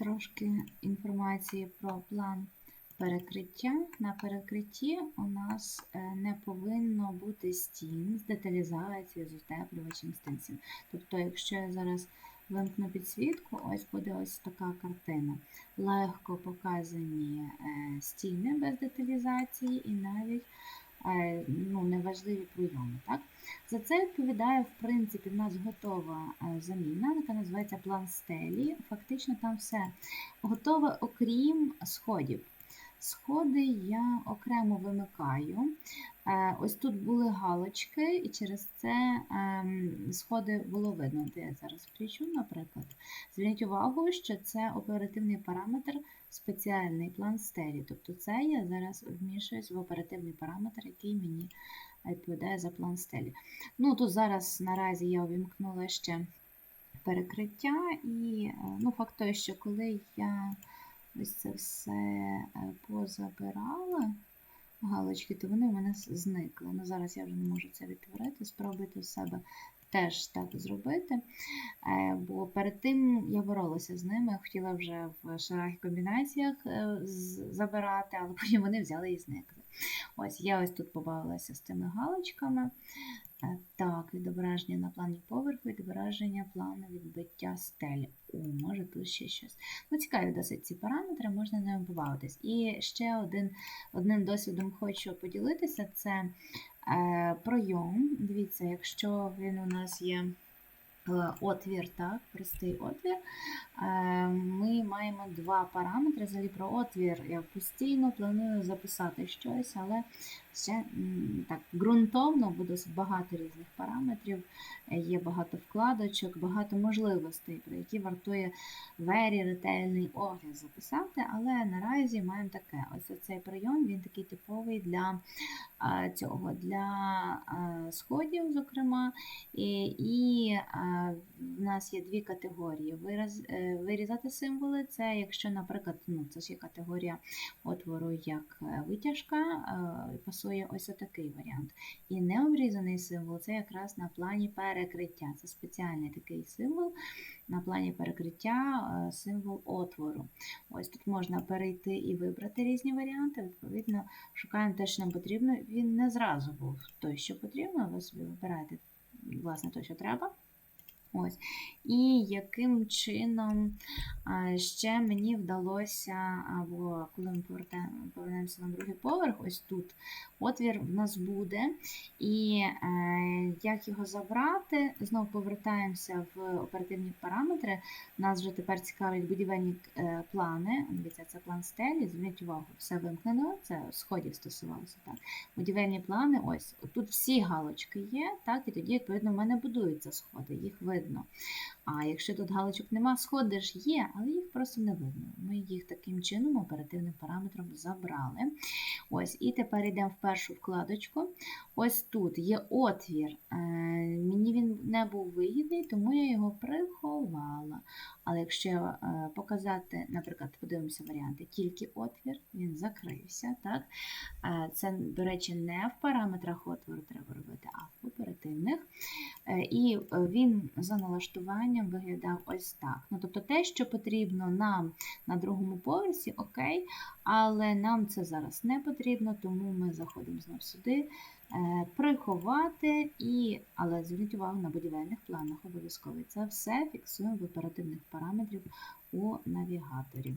трошки інформації про план перекриття. На перекритті у нас е, не повинно бути стін з деталізацією, з утеплювачем стін. Тобто, якщо я зараз вимкну підсвітку, ось буде ось така картина. Легко показані е, стіни без деталізації і навіть ну, неважливі прийоми. Так? За це відповідає, в принципі, в нас готова е, заміна, яка називається план стелі. Фактично там все готове, окрім сходів. Сходи я окремо вимикаю. Е, Ось тут були галочки, і через це ем, сходи було видно. Де я зараз включу, наприклад. Зверніть увагу, що це оперативний параметр, спеціальний план стелі. Тобто це я зараз вмішуюсь в оперативний параметр, який мені відповідає за план стелі. Ну, тут зараз наразі я увімкнула ще перекриття, і е, ну, факт той, що коли я ось це все е, позабирала, галочки, то вони в мене зникли. Ну, зараз я вже не можу це відтворити, спробуйте в себе теж так зробити. Е, Бо перед тим я боролася з ними, хотіла вже в шарах і комбінаціях е, забирати, але потім вони взяли і зникли. Ось я ось тут побавилася з цими галочками. Е, Так, відображення на плані поверху, відображення плану відбиття стелі. О, може тут ще щось. Ну, цікаві досить ці параметри, можна ними побавитись. І ще один, одним досвідом хочу поділитися: це пройом. Дивіться, якщо він у нас є е, отвір, так, простий отвір, е, ми маємо два параметри. Взагалі про отвір я постійно планую записати щось, але ще так ґрунтовно буде багато різних параметрів, е, є багато вкладочок, багато можливостей, про які вартує вері ретельний огляд записати, але наразі маємо таке. Ось цей прийом, він такий типовий для цього, для сходів, зокрема. І, і в нас є дві категорії. Вираз, е, вирізати символи це якщо, наприклад, ну, це ж є категорія отвору як е, витяжка, е, пасує ось отакий варіант. І необрізаний символ це якраз на плані перекриття. Це спеціальний такий символ на плані перекриття, е, символ отвору. Ось тут можна перейти і вибрати різні варіанти. Відповідно, шукаємо те, що нам потрібно. Він не зразу був той, що потрібно. Ви собі вибираєте власне те, що треба. Ось. І яким чином ще мені вдалося, або коли ми повернемося на другий поверх, ось тут отвір в нас буде. І е, як його забрати, знову повертаємося в оперативні параметри. Нас вже тепер цікавить будівельні е, плани. Дивіться, це план стелі. Зверніть увагу, все вимкнено, це сходів стосувалося. Так. Будівельні плани, ось тут всі галочки є, так, і тоді, відповідно, в мене будуються сходи, їх видно. А якщо тут галочок нема, сходи ж є, але їх просто не видно. Ми їх таким чином оперативним параметром забрали. Ось, і тепер йдемо в першу вкладочку. Ось тут є отвір. Е, Мені він не був вигідний, тому я його приховала. Але якщо е, показати, наприклад, подивимося варіанти, тільки отвір, він закрився. Так? Е, Це, до речі, не в параметрах отвору треба робити, а в оперативних. Е, І е, він за налаштуванням виглядав ось так. Ну, тобто те, що потрібно нам на другому поверсі, окей, але нам це зараз не потрібно, тому ми заходимо знову сюди, е, приховати, і, але зверніть увагу на будівельних планах обов'язково. Це все фіксуємо в оперативних параметрів у навігаторі.